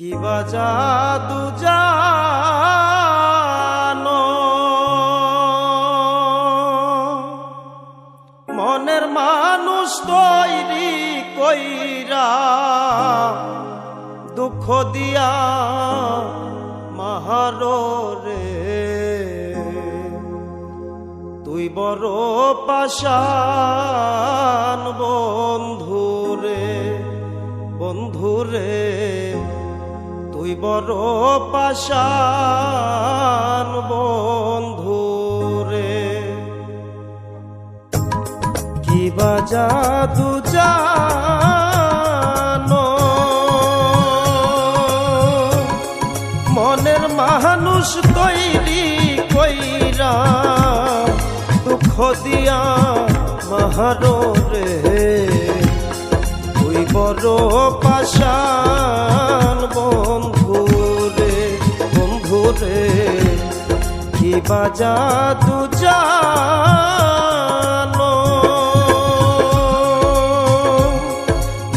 কি বা জাদু জানো? মনের মানুষ তৈরি কইরা দুঃখ দিয়া মাহারে তুই বড় পাশান বন্ধুরে বন্ধুরে। তুই বড় পাশান বন্ধুরে কি বা জাদু মনের মানুষ তৈরি কইরা দুঃখ দিয়া মাহারো রে। তুই বড় পাশান বন্ধুরে বন্ধুরে কি বাজা তু জানো?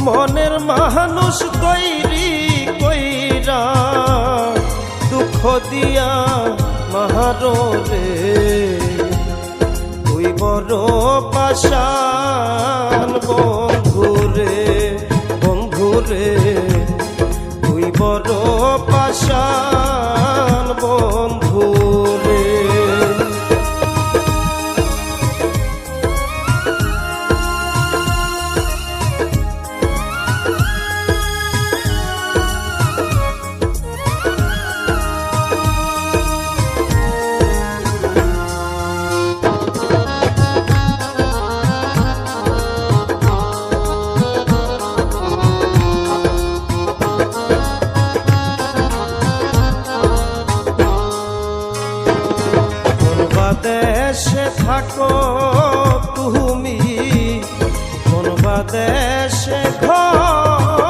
মনের মানুষ তৈরি কইরা দুঃখ দিয়া মাহারো রে তুই বড় পাশান বন্ধুরে কোন বা দেশে থাকো তুমি। কোন বা দেশে ঘর।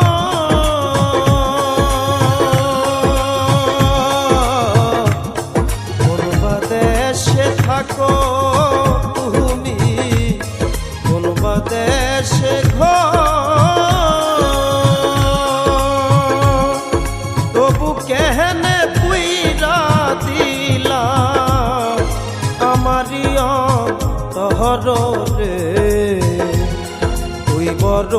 কোন বা দেশে থাকো তুমি। কোন বা দেশে ঘর। তবু কেহনে পুইরা তহর রে তুই বড়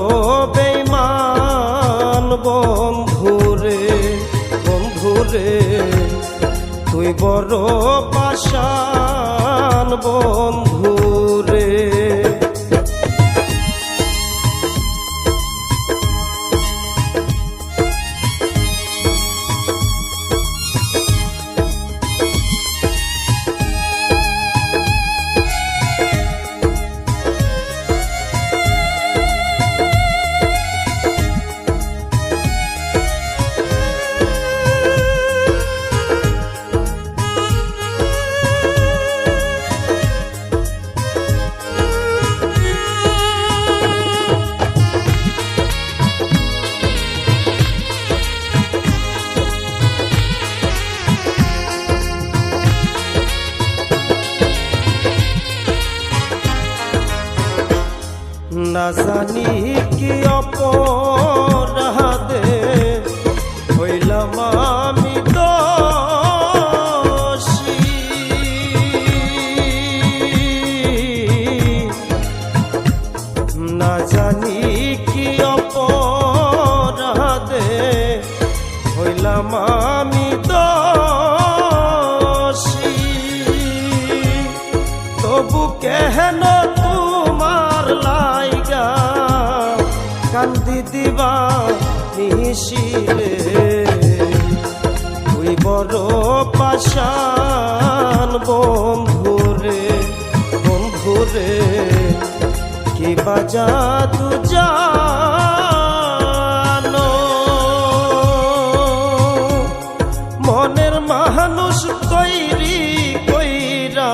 বেইমান বন্ধুরে বন্ধুরে। তুই বড় পাশান বন্ধুরে না জানি কি অপরাধে হইলাম আমি দোষী। না জানি কি অপরাধে হইলাম আমি দোষী। তবু কেহেন দিবা নিশিরে। তুই বড় পাশান বন্ধুরে বন্ধুরে, কি বাজা তু মনের মানুষ তৈরি কইরা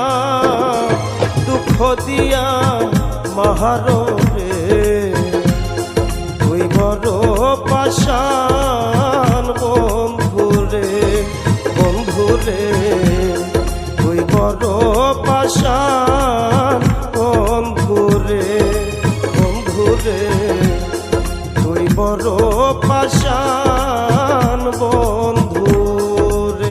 দুঃখ দিয়া মাহারো